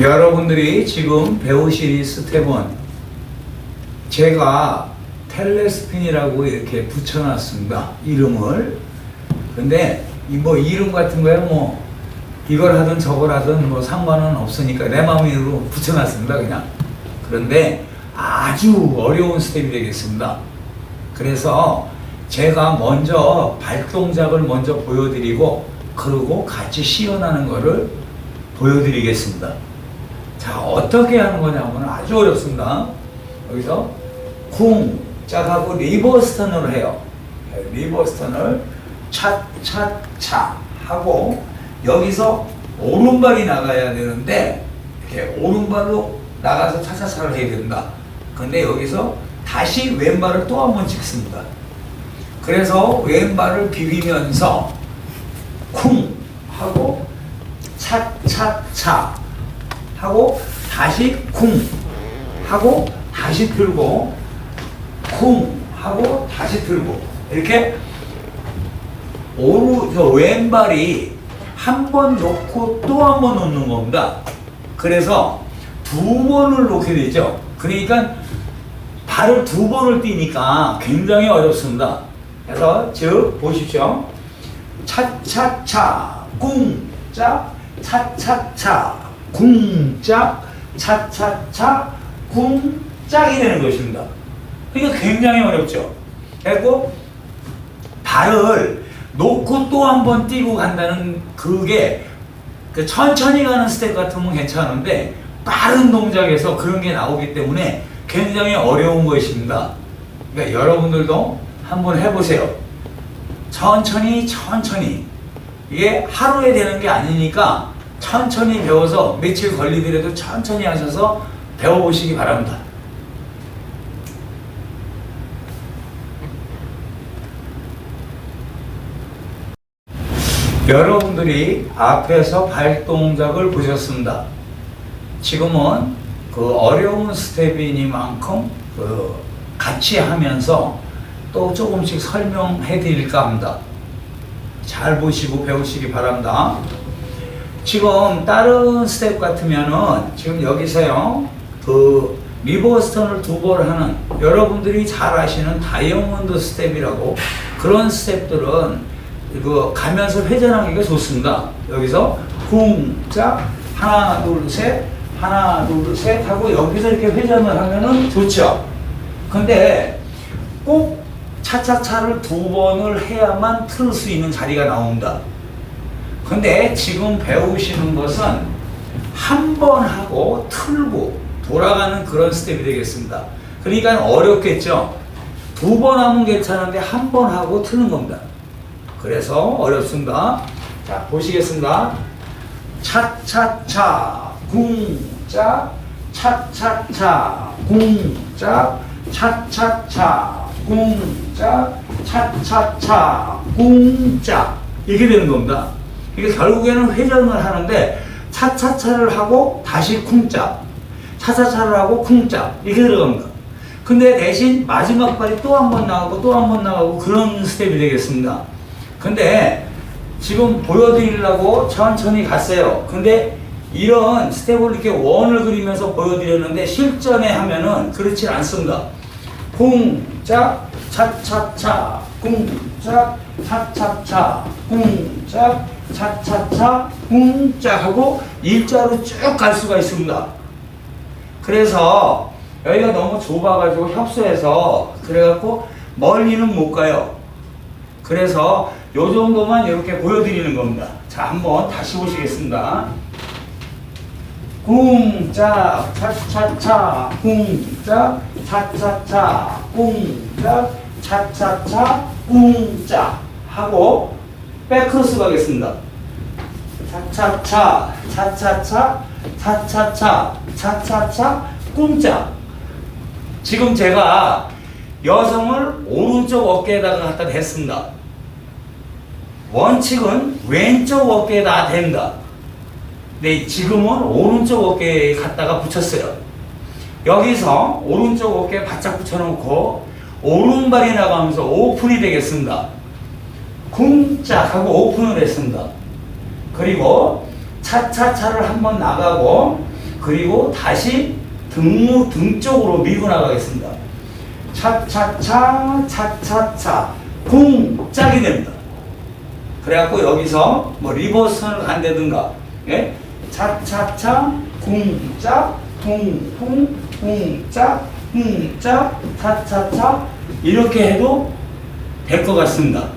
여러분들이 지금 배우실 스텝은 제가 텔레스핀이라고 이렇게 붙여놨습니다. 이름을. 근데 이뭐 이름 같은 거야 뭐 이걸 하든 저걸 하든 뭐 상관은 없으니까 내 마음으로 붙여놨습니다. 그냥. 그런데 아주 어려운 스텝이 되겠습니다. 그래서 제가 먼저 발동작을 먼저 보여드리고 그리고 같이 시연하는 거를 보여드리겠습니다. 자 어떻게 하는 거냐면 아주 어렵습니다. 여기서 쿵 짝하고 리버스 턴을 해요. 네, 리버스 턴을 차 차 차 하고 여기서 오른발이 나가야 되는데 이렇게 오른발로 나가서 차차차를 해야 된다. 근데 여기서 다시 왼발을 또 한 번 찍습니다. 그래서 왼발을 비비면서 쿵 하고 차차차 하고 다시 쿵 하고 다시 들고 쿵 하고 다시 들고 이렇게 오루 저 왼발이 한 번 놓고 또 한 번 놓는 겁니다. 그래서 두 번을 놓게 되죠. 그러니까 발을 두 번을 띄니까 굉장히 어렵습니다. 그래서 즉 보십시오. 차차차 꿍짝 차차차 쿵짝 차차차 쿵짝이 되는 것입니다. 그러니까 굉장히 어렵죠. 그리고 발을 놓고 또 한 번 뛰고 간다는 그게 그 천천히 가는 스텝 같으면 괜찮은데 빠른 동작에서 그런 게 나오기 때문에 굉장히 어려운 것입니다. 그러니까 여러분들도 한번 해보세요. 천천히 천천히 이게 하루에 되는 게 아니니까 천천히 배워서 며칠 걸리더라도 천천히 하셔서 배워보시기 바랍니다. 여러분들이 앞에서 발 동작을 보셨습니다. 지금은 그 어려운 스텝이니만큼 그 같이 하면서 또 조금씩 설명해 드릴까 합니다. 잘 보시고 배우시기 바랍니다. 지금 다른 스텝 같으면은 지금 여기서요 그 리버스턴을 두 번 하는 여러분들이 잘 아시는 다이아몬드 스텝이라고 그런 스텝들은 이거 가면서 회전하기가 좋습니다. 여기서 쿵짝 하나 둘셋 하나 둘셋 하고 여기서 이렇게 회전을 하면은 좋죠. 근데 꼭 차차차를 두 번을 해야만 틀 수 있는 자리가 나옵니다. 근데 지금 배우시는 것은 한 번 하고 틀고 돌아가는 그런 스텝이 되겠습니다. 그러니까 어렵겠죠? 두 번 하면 괜찮은데 한 번 하고 트는 겁니다. 그래서 어렵습니다. 자, 보시겠습니다. 차차차, 궁짝, 차차차, 궁짝, 차차차, 궁짝, 차차차, 궁짝. 이렇게 되는 겁니다. 이게 결국에는 회전을 하는데 차차차를 하고 다시 쿵짝, 차차차를 하고 쿵짝 이렇게 들어갑니다. 근데 대신 마지막 발이 또 한 번 나가고 또 한 번 나가고 그런 스텝이 되겠습니다. 근데 지금 보여드리려고 천천히 갔어요. 근데 이런 스텝을 이렇게 원을 그리면서 보여드렸는데 실전에 하면은 그렇지 않습니다. 쿵 짝 차차차 쿵짝 차차차 쿵짝 차차차 쿵짝 하고 일자로 쭉 갈 수가 있습니다. 그래서 여기가 너무 좁아가지고 협소해서 그래갖고 멀리는 못 가요. 그래서 요 정도만 이렇게 보여드리는 겁니다. 자, 한번 다시 보시겠습니다. 쿵짝 차차차 쿵짝 차차차 쿵짝 차차차 쿵짝 하고 백크로스 가겠습니다. 차차차 차차차 차차차 차차차 쿵짝 지금 제가 여성을 오른쪽 어깨에다가 갖다 댔습니다. 원칙은 왼쪽 어깨에다 댄다. 근데 지금은 오른쪽 어깨에 갖다가 붙였어요. 여기서 오른쪽 어깨에 바짝 붙여놓고 오른발이 나가면서 오픈이 되겠습니다. 쿵짝 하고 오픈을 했습니다. 그리고 차차차를 한번 나가고 그리고 다시 등무 등 쪽으로 밀고 나가겠습니다. 차차차 차차차 쿵 짝이 됩니다. 그래갖고 여기서 뭐 리버스를 간다든가 예? 차차차 쿵짝 쿵쿵 쿵짝 쿵짝 차차차 이렇게 해도 될 것 같습니다.